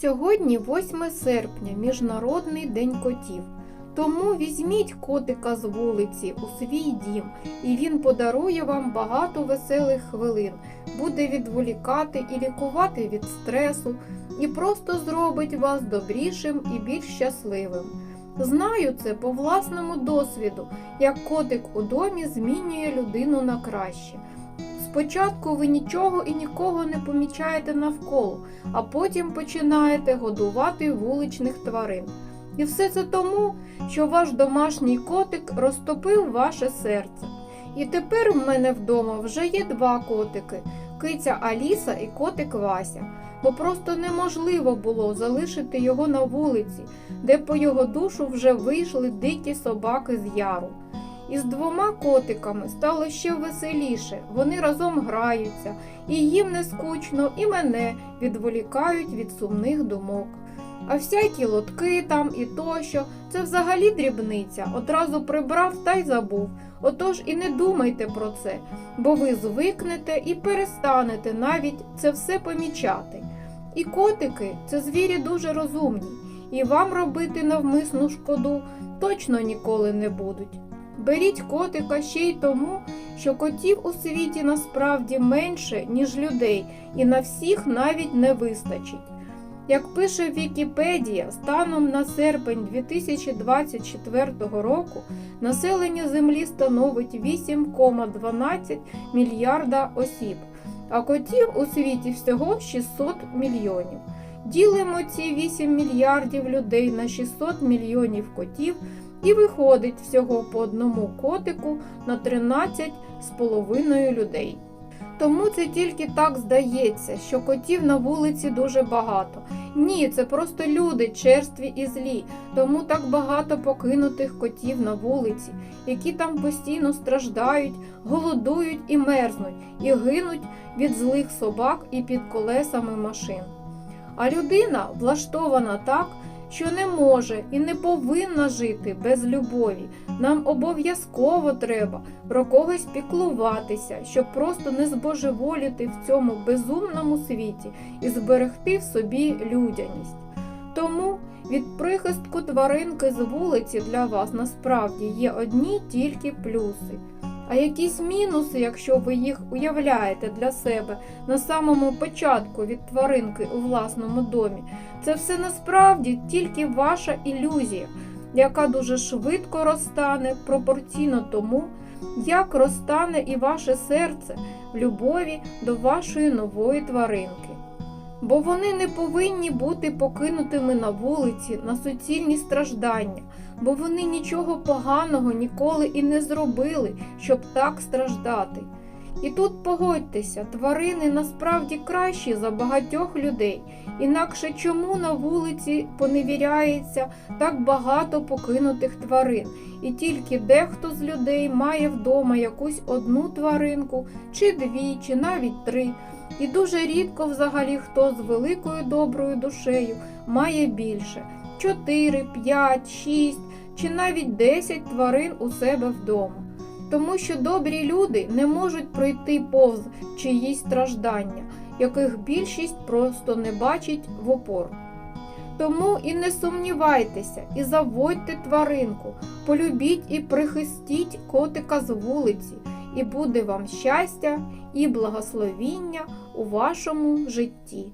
Сьогодні 8 серпня, Міжнародний день котів. Тому візьміть котика з вулиці у свій дім, і він подарує вам багато веселих хвилин, буде відволікати і лікувати від стресу, і просто зробить вас добрішим і більш щасливим. Знаю це по власному досвіду, як котик у домі змінює людину на краще. Спочатку ви нічого і нікого не помічаєте навколо, а потім починаєте годувати вуличних тварин. І все це тому, що ваш домашній котик розтопив ваше серце. І тепер в мене вдома вже є два котики киця Аліса і котик Вася, бо просто неможливо було залишити його на вулиці, де по його душу вже вийшли дикі собаки з яру. І з двома котиками стало ще веселіше. Вони разом граються, і їм не скучно, і мене відволікають від сумних думок. А всякі лотки там і тощо це взагалі дрібниця, одразу прибрав та й забув. Отож і не думайте про це, бо ви звикнете і перестанете навіть це все помічати. І котики це звірі дуже розумні, і вам робити навмисну шкоду точно ніколи не будуть. Беріть котика ще й тому, що котів у світі насправді менше, ніж людей, і на всіх навіть не вистачить. Як пише Вікіпедія, станом на серпень 2024 року населення Землі становить 8,12 мільярда осіб, а котів у світі всього 600 мільйонів. Ділимо ці 8 мільярдів людей на 600 мільйонів котів і виходить всього по одному котику на 13,5 людей. Тому це тільки так здається, що котів на вулиці дуже багато. Ні, це просто люди, черстві і злі, тому так багато покинутих котів на вулиці, які там постійно страждають, голодують і мерзнуть, і гинуть від злих собак і під колесами машин. А людина влаштована так, що не може і не повинна жити без любові. Нам обов'язково треба про когось піклуватися, щоб просто не збожеволіти в цьому безумному світі і зберегти в собі людяність. Тому від прихистку тваринки з вулиці для вас насправді є одні тільки плюси. А якісь мінуси, якщо ви їх уявляєте для себе на самому початку від тваринки у власному домі, це все насправді тільки ваша ілюзія, яка дуже швидко розтане пропорційно тому, як розтане і ваше серце в любові до вашої нової тваринки. Бо вони не повинні бути покинутими на вулиці на суцільні страждання, бо вони нічого поганого ніколи і не зробили, щоб так страждати. І тут погодьтеся, тварини насправді кращі за багатьох людей, інакше чому на вулиці поневіряється так багато покинутих тварин, і тільки дехто з людей має вдома якусь одну тваринку, чи дві, чи навіть три. І дуже рідко взагалі хто з великою доброю душею має більше 4, 5, 6 чи навіть 10 тварин у себе вдома. Тому що добрі люди не можуть пройти повз чиїсь страждання, яких більшість просто не бачить в опор. Тому і не сумнівайтеся, і заводьте тваринку, полюбіть і прихистіть котика з вулиці, і буде вам щастя і благословіння у вашому житті.